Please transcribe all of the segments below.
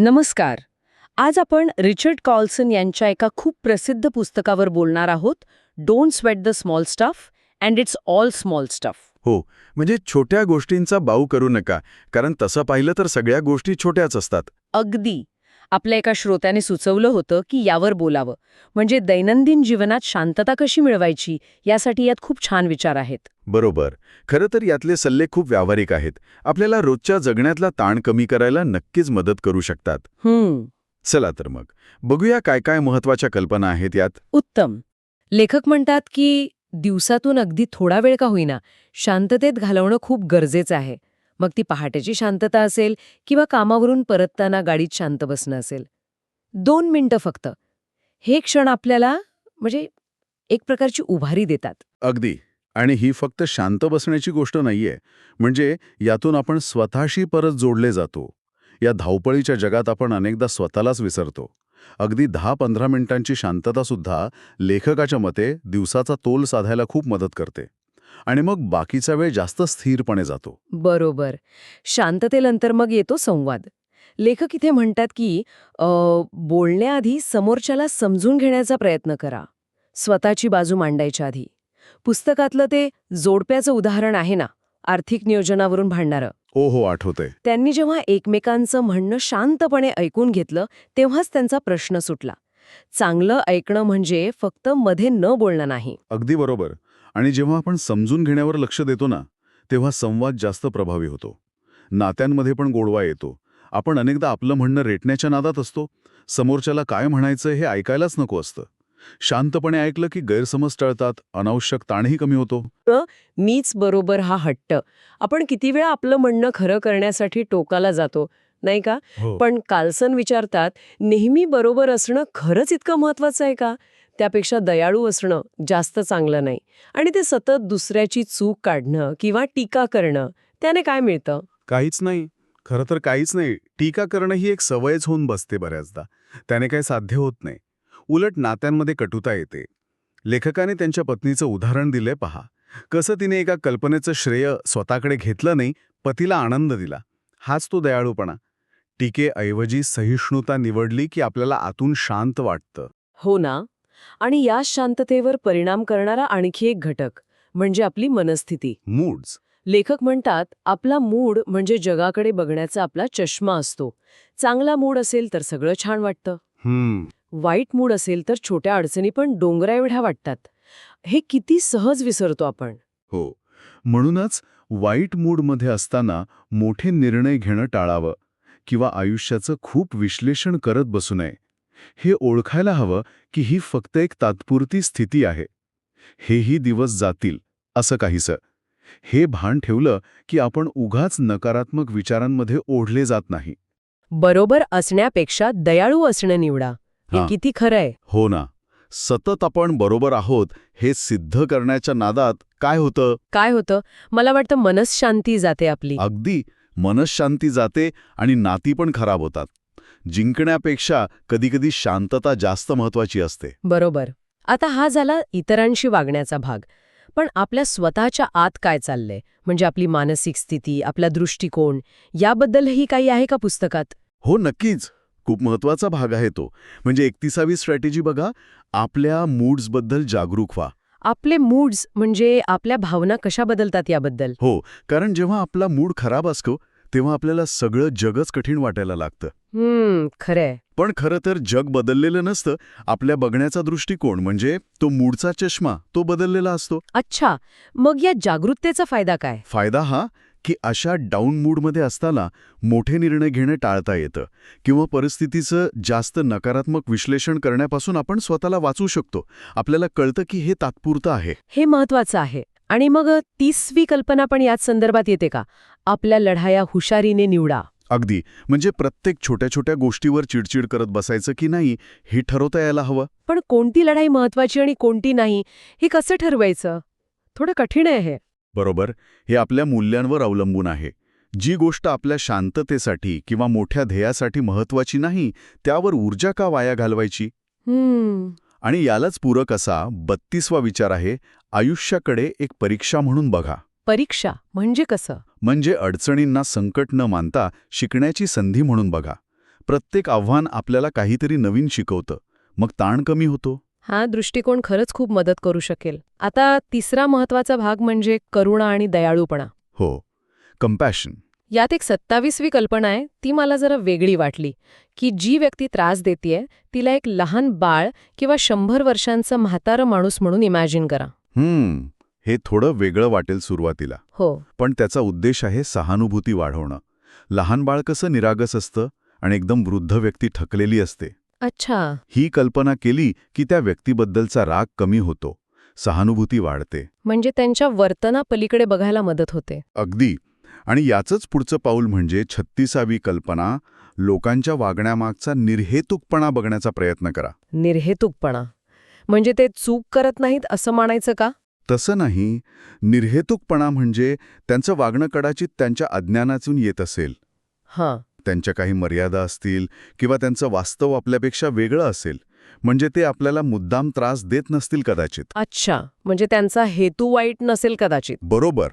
नमस्कार. आज आपण रिचर्ड कॉल्सन यांच्या एका खूप प्रसिद्ध पुस्तकावर बोलणार आहोत don't sweat the small stuff and it's all small stuff. हो म्हणजे छोट्या गोष्टींचा बाऊ करू नका कारण तसं पाहिलं तर सगळ्या गोष्टी छोट्याच असतात. अगदी. आपल्या एका श्रोत्याने सुचवलं होतं की यावर बोलावं. म्हणजे दैनंदिन जीवनात शांतता कशी मिळवायची यासाठी यात खूप छान विचार आहेत. बरोबर. खरं तर यातले सल्ले खूप व्यावहारिक आहेत. आपल्याला रोजच्या जगण्यातला ताण कमी करायला नक्कीच मदत करू शकतात. हम्म. चला तर मग. बघूया काय काय महत्त्वाच्या कल्पना आहेत यात. उत्तम. लेखक म्हणतात की दिवसातून अगदी थोडा वेळ का होईना शांततेत घालवणं खूप गरजेचं आहे. मग ती पहाटेची शांतता असेल किंवा कामावरून परतताना गाडीत शांत बसणं असेल. दोन मिनिटं फक्त. हे क्षण आपल्याला म्हणजे एक प्रकारची उभारी देतात. अगदी. आणि ही फक्त शांत बसण्याची गोष्ट नाहीये. म्हणजे यातून आपण स्वतःशी परत जोडले जातो. या धावपळीच्या जगात आपण अनेकदा स्वतःलाच विसरतो. अगदी दहा पंधरा मिनिटांची शांतता सुद्धा लेखकाच्या मते दिवसाचा तोल साधायला खूप मदत करते. आणि मग बाकीचा वेळ जास्त स्थिरपणे जातो. बरोबर. शांततेनंतर मग येतो संवाद. लेखक इथे म्हणतात की अ, बोलण्याआधी समोरच्याला समजून घेण्याचा प्रयत्न करा. स्वतःची बाजू मांडायच्या आधी. पुस्तकातलं ते जोडप्याचं उदाहरण आहे ना आर्थिक नियोजनावरून भांडणारं. ओ हो आठवतंय. त्यांनी जेव्हा एकमेकांचं म्हणणं शांतपणे ऐकून घेतलं तेव्हाच त्यांचा प्रश्न सुटला. चांगलं ऐकणं म्हणजे फक्त मध्ये न बोलणं नाही. अगदी बरोबर. आणि जेव्हा आपण समजून घेण्यावर लक्ष देतो ना तेव्हा संवाद जास्त प्रभावी होतो. नात्यांमध्ये पण गोडवा येतो. आपण अनेकदा आपलं म्हणणं रेटण्याच्या नादात असतो. समोरच्याला काय म्हणायचं हे ऐकायलाच नको असतं. शांतपणे ऐकलं की गैरसमज टळतात अनावश्यक ताणही कमी होतो. मीच बरोबर हा हट्ट. आपण किती वेळा आपलं म्हणणं खरं करण्यासाठी टोकाला जातो नाही का? पण कार्लसन विचारतात नेहमी बरोबर असणं खरंच इतकं महत्वाचं आहे का? त्यापेक्षा दयाळू असणं जास्त चांगलं नाही. आणि ते सतत दुसऱ्याची चूक काढणं किंवा टीका करणं त्याने काय मिळतं? काहीच नाही. खरं तर काहीच नाही. टीका करणं ही एक सवयच होऊन बसते बऱ्याचदा. त्याने काही साध्य होत नाही. उलट नात्यांमध्ये कटुता येते. लेखकाने त्यांच्या पत्नीचं उदाहरण दिलंय पहा. कसं तिने एका कल्पनेचं श्रेय स्वतःकडे घेतलं नाही पतीला आनंद दिला. हाच तो दयाळूपणा. टीकेऐवजी सहिष्णुता निवडली की आपल्याला आतून शांत वाटतं. हो ना. आणि या शांततेवर परिणाम करणारा आणखी एक घटक म्हणजे आपली मनस्थिती. मूड्स लेखक म्हणतात आपला मूड म्हणजे जगाकडे बघण्याचा आपला चष्मा असतो. चांगला मूड असेल तर सगळं छान वाटतं. हम्म वाईट मूड असेल तर छोट्या अडचणी पण डोंगरा एवढ्या वाटतात. हे किती सहज विसरतो आपण. हो. म्हणूनच वाईट मूडमध्ये असताना मोठे निर्णय घेणं टाळावं किंवा आयुष्याचं खूप विश्लेषण करत बसू नये. हे ओळखायला हवं की ही फक्त एक तात्पुरती स्थिती आहे. हेही दिवस जातील असं काहीसं. हे भान ठेवलं की आपण उगाच नकारात्मक विचारांमध्ये ओढले जात नाही. बरोबर असण्यापेक्षा दयाळू असणं निवडा. हे. किती खरं आहे हो ना. सतत आपण बरोबर आहोत हे सिद्ध करण्याच्या नादात काय होतं? काय होतं? मला वाटतं मनशांती जाते आपली. अगदी. मनशांती जाते आणि नाती पण खराब होतात. जिंकण्यापेक्षा कधीकधी शांतता जास्त महत्वाची असते. बरोबर. आता हा झाला इतरांशी वागण्याचा भाग. पण आपल्या स्वतःच्या आत काय चाललंय? म्हणजे आपली मानसिक स्थिती आपला दृष्टिकोन याबद्दलही काही आहे का पुस्तकात? हो नक्कीच. खूप महत्त्वाचा भाग आहे तो. म्हणजे एकतीसावी स्ट्रॅटेजी बघा. आपल्या मूड्सबद्दल जागरूक व्हा. आपले मूड्स म्हणजे आपल्या भावना कशा बदलतात याबद्दल? हो कारण जेव्हा आपला मूड खराब असतो तेव्हा आपल्याला सगळं जगच कठीण वाटायला लागतं. हम्म खरंय. पण खरं तर जग बदललेलं नसतं. आपल्या बघण्याचा दृष्टिकोन म्हणजे तो मूडचा चष्मा तो बदललेला असतो. अच्छा मग या जागरूकतेचा फायदा काय? फायदा हा की अशा डाऊन मूडमध्ये असताना मोठे निर्णय घेणं टाळता येतं. किंवा परिस्थितीचं जास्त नकारात्मक विश्लेषण करण्यापासून आपण स्वतःला वाचू शकतो. आपल्याला कळतं की हे तात्पुरतं आहे. हे महत्वाचं आहे. आणि मग तीसवी कल्पना पण याच संदर्भात येते का? आपल्या लढाया हुशारीने निवडा. अगदी. म्हणजे प्रत्येक छोट्या छोट्या गोष्टीवर चिडचिड करत बसायचं की नाही हे ठरवता यायला हवं? पण कोणती लढाई महत्वाची आणि कोणती नाही हे कसं ठरवायचं? थोडं कठीण आहे हे. बरोबर. हे आपल्या मूल्यांवर अवलंबून आहे. जी गोष्ट आपल्या शांततेसाठी किंवा मोठ्या ध्येयासाठी महत्वाची नाही त्यावर ऊर्जा का वाया घालवायची? आणि यालाच पूरक असा बत्तीसवा विचार आहे आयुष्याकडे एक परीक्षा म्हणून बघा. परीक्षा म्हणजे कसं? म्हणजे अडचणींना संकट न मानता शिकण्याची संधी म्हणून बघा. प्रत्येक आव्हान आपल्याला काहीतरी नवीन शिकवतं. मग ताण कमी होतो. हा दृष्टिकोन खरंच खूप मदत करू शकेल. आता तिसरा महत्त्वाचा भाग म्हणजे करुणा आणि दयाळूपणा. हो. कम्पॅशन यात एक सत्तावीसवी कल्पना आहे ती मला जरा वेगळी वाटली की जी व्यक्ती त्रास देतेय तिला एक लहान बाळ किंवा शंभर वर्षांचं म्हातारं माणूस म्हणून इमॅजिन करा. हम्म हे थोडं वेगळं वाटेल सुरुवातीला. हो. पण त्याचा उद्देश आहे सहानुभूती वाढवणं. लहान बाळ कसं निरागस असतं आणि एकदम वृद्ध व्यक्ती थकलेली असते. अच्छा. ही कल्पना केली की त्या व्यक्तीबद्दलचा राग कमी होतो सहानुभूती वाढते. म्हणजे त्यांच्या वर्तनापलीकडे बघायला मदत होते. अगदी. आणि याचंच पुढचं पाऊल म्हणजे छत्तीसावी कल्पना लोकांच्या वागण्यामागचा निर्हेतुकपणा बघण्याचा प्रयत्न करा. निर्हेतुकपणा? म्हणजे ते चूक करत नाहीत असं मानायचं का? तसं नाही. निर्हेतुकपणा म्हणजे त्यांचं वागणं कदाचित त्यांच्या अज्ञानातून येत असेल. हां. त्यांच्या काही मर्यादा असतील किंवा त्यांचं वास्तव आपल्यापेक्षा वेगळं असेल. म्हणजे ते आपल्याला मुद्दाम त्रास देत नसतील कदाचित. अच्छा. म्हणजे त्यांचा हेतू वाईट नसेल कदाचित. बरोबर.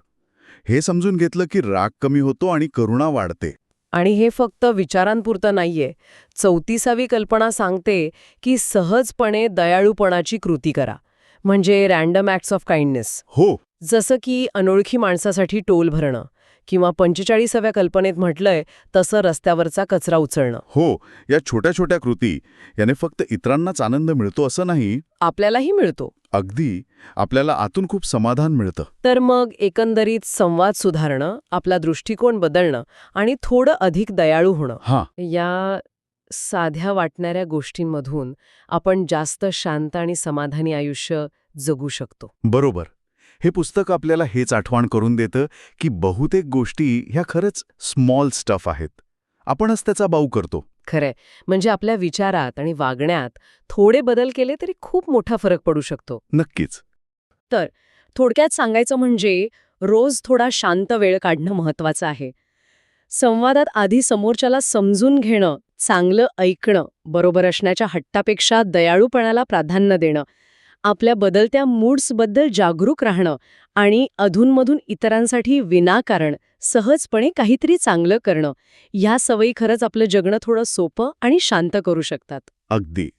हे समजून घेतलं की राग कमी होतो आणि करुणा वाढते. आणि हे फक्त विचारांपुरतं नाहीये. चौतीसावी कल्पना सांगते की सहजपणे दयाळूपणाची कृती करा. म्हणजे रॅन्डम ॲक्ट्स ऑफ काइंडनेस. हो. जसं की अनोळखी माणसासाठी टोल भरणं. किंवा पंचेचाळीसाव्या कल्पनेत म्हटलंय तसं रस्त्यावरचा कचरा उचलणं. हो या छोट्या छोट्या कृती याने फक्त इतरांनाच आनंद मिळतो असं नाही? आपल्यालाही मिळतो. अगदी. आपल्याला आतून खूप समाधान मिळतं. तर मग एकंदरीत संवाद सुधारणं आपला दृष्टिकोन बदलणं आणि थोडं अधिक दयाळू होणं हां. या साध्या वाटणाऱ्या गोष्टींमधून आपण जास्त शांत आणि समाधानी आयुष्य जगू शकतो. बरोबर. हे पुस्तक आपल्याला हेच आठवण करून देतं की बहुतेक गोष्टी ह्या खरंच स्मॉल स्टफ आहेत. आपणच त्याचा बाऊ करतो. खरंय. म्हणजे आपल्या विचारात आणि वागण्यात थोडे बदल केले तरी खूप मोठा फरक पडू शकतो. नक्कीच. थोडक्यात सांगायचं म्हणजे रोज थोडा शांत वेळ काढणं महत्वाचं आहे. संवादात आधी समोरच्याला समजून घेणं चांगलं ऐकणं बरोबर असण्याच्या हट्टापेक्षा दयाळूपणाला प्राधान्य देणं आपल्या बदलत्या मूड्सबद्दल जागरूक राहणं आणि अधूनमधून इतरांसाठी विनाकारण सहजपणे काहीतरी चांगलं करणं ह्या सवयी खरंच आपलं जगणं थोडं सोपं आणि शांत करू शकतात. अगदी.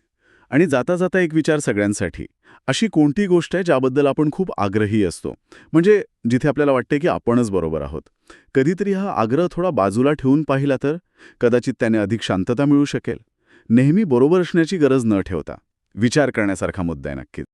आणि जाता जाता एक विचार सगळ्यांसाठी. अशी कोणती गोष्ट आहे ज्याबद्दल आपण खूप आग्रही असतो? म्हणजे जिथे आपल्याला वाटते की आपणच बरोबर आहोत. कधीतरी हा आग्रह थोडा बाजूला ठेवून पाहिला तर कदाचित त्याने अधिक शांतता मिळू शकेल. नेहमी बरोबर असण्याची गरज न ठेवता. विचार करण्यासारखा मुद्दा आहे नक्कीच.